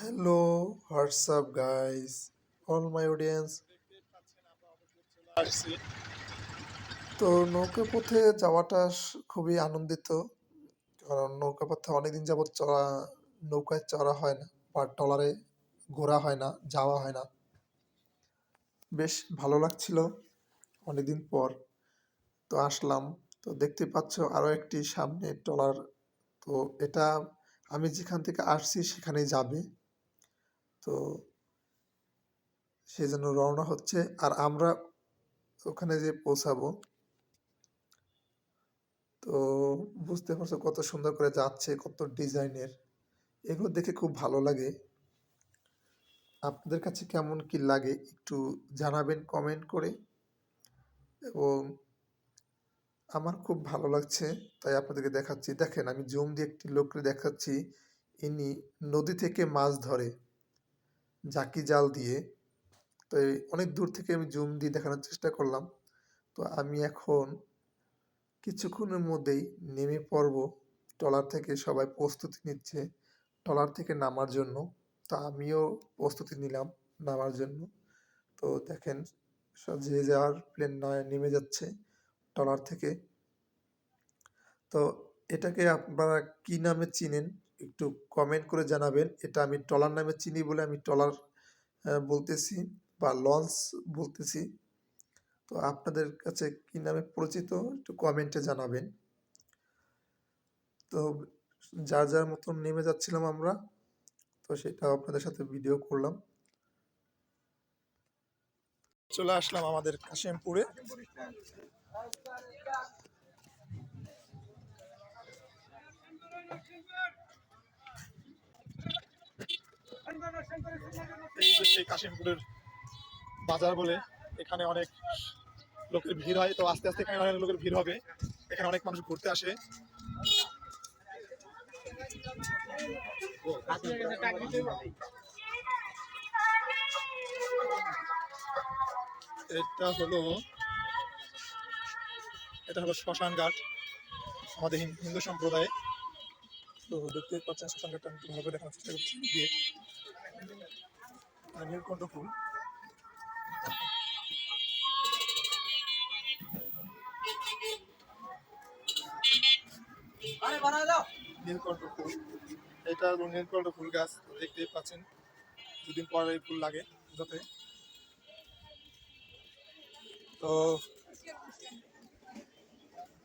Up, guys? All my audience. আসছি তো নৌকা পথে যাওয়াটা খুবই আনন্দিত। কারণ নৌকা পথে অনেকদিন যাবত চড়া নৌকায় চড়া হয় না বা ট্রলারে ঘোরা হয় না যাওয়া হয় না। বেশ ভালো লাগছিল অনেকদিন পর। তো আসলাম। তো দেখতে পাচ্ছ আরও একটি সামনে ট্রলার। তো এটা আমি যেখান থেকে আসছি সেখানেই যাবে। তো সেই জন্য রওনা হচ্ছে। আর আমরা ওখানে যে পৌঁছাবো, তো বুঝতে পারছ কত সুন্দর করে যাচ্ছে, কত ডিজাইনের। এগুলো দেখে খুব ভালো লাগে। আপনাদের কাছে কেমন কি লাগে একটু জানাবেন কমেন্ট করে। এবং আমার খুব ভালো লাগছে, তাই আপনাদেরকে দেখাচ্ছি। দেখেন, আমি জুম দিয়ে একটি লোককে দেখাচ্ছি। ইনি নদী থেকে মাছ ধরে। জাকি জাল দিয়ে। তো অনেক দূর থেকে আমি জুম দিয়ে দেখানোর চেষ্টা করলাম। তো আমি এখন কিছুক্ষণের মধ্যেই নেমে পড়ব ট্রলার থেকে। সবাই প্রস্তুতি নিচ্ছে ট্রলার থেকে নামার জন্য। তো আমিও প্রস্তুতি নিলাম নামার জন্য। তো দেখেন যে যার প্লেন নয়, নেমে যাচ্ছে ট্রলার থেকে। তো এটাকে আপনারা কি নামে চিনেন? একটু কমেন্ট করে জানাবেন। এটা আমি ট্রলার নামে চিনি বলে আমি ট্রলার বলতেছি বা লঞ্চ বলতেছি। তো আপনাদের কাছে কি নামে পরিচিত একটু কমেন্টে জানাবেন। তো যার যার মতন নেমে যাচ্ছিলাম আমরা, তো সেটা আপনাদের সাথে ভিডিও করলাম। চলে আসলাম আমাদের কাশিমপুরে। সেই কাশিমপুরের বাজার বলে এখানে অনেক লোকের ভিড় হয়। তো আস্তে আস্তে এখানে অনেক লোকের ভিড় হবে। এখানে অনেক মানুষ ঘুরতে আসে। এটা হলো এটা হলো শ্মশান ঘাট, আমাদের হিন- হিন্দু সম্প্রদায়ে। তো দেখতে পাচ্ছেন শ্মশান ঘাটটা আমি ভালো করে দেখানোর চেষ্টা করছি। মানে নীলকণ্ঠ ফুল। নীলকণ্ঠ ফুল। এটা নীলকণ্ঠ ফুল গাছ দেখতেই পাচ্ছেন। দুদিন পর এই ফুল লাগে যাতে। তো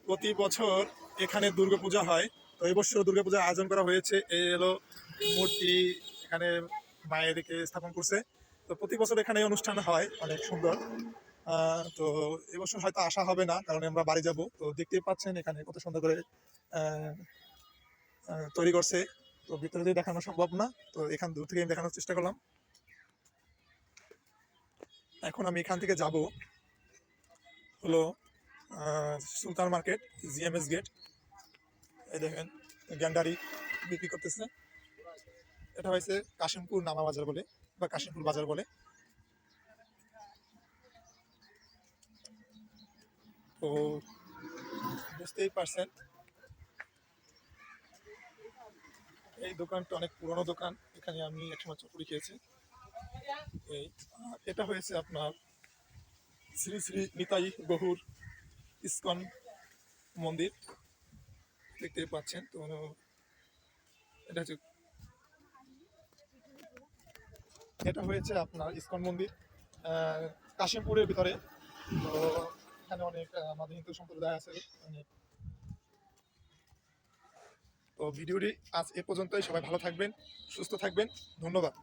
প্রতি বছর এখানে দুর্গাপূজা হয়। তো এই বছর দুর্গাপূজা আয়োজন করা হয়েছে। এই হলো মূর্তি এখানে মায়েরকে স্থাপন করছে। তো প্রতি বছর এখানে এই অনুষ্ঠান হয়, অনেক সুন্দর। তো এবছর হয়তো আসা হবে না, কারণ আমরা বাড়ি যাব। তো দেখতেই পাচ্ছেন এখানে কত সুন্দর করে তৈরি করছে। তো ভিতরে দিয়ে দেখানো সম্ভব না। তো এখান দূর থেকে আমি দেখানোর চেষ্টা করলাম। এখন আমি এখান থেকে যাব। হলো সুলতান মার্কেট, জিএমএস গেট। এই দেখেন, গ্যান্ডারি বিক্রি করতেছে। এটা হয়েছে কাশিমপুর নামা বাজার বলে বা কাশিমপুর বাজার বলে। তো বুঝতেই পারছেন, এই দোকানটা অনেক পুরনো দোকান, এখানে আমি একসময় চপুরি খেয়েছি। এই, এটা হয়েছে আপনার শ্রী শ্রী নিতাই গহুর ইস্কন মন্দির দেখতে পাচ্ছেন। তো এটা হচ্ছে এটা হয়েছে আপনার ইস্কন মন্দির কাশিমপুরের ভিতরে। তো এখানে অনেক আমাদের হিন্দু সম্প্রদায় আছে। তো ভিডিওটি আজ এ পর্যন্তই। সবাই ভালো থাকবেন, সুস্থ থাকবেন। ধন্যবাদ।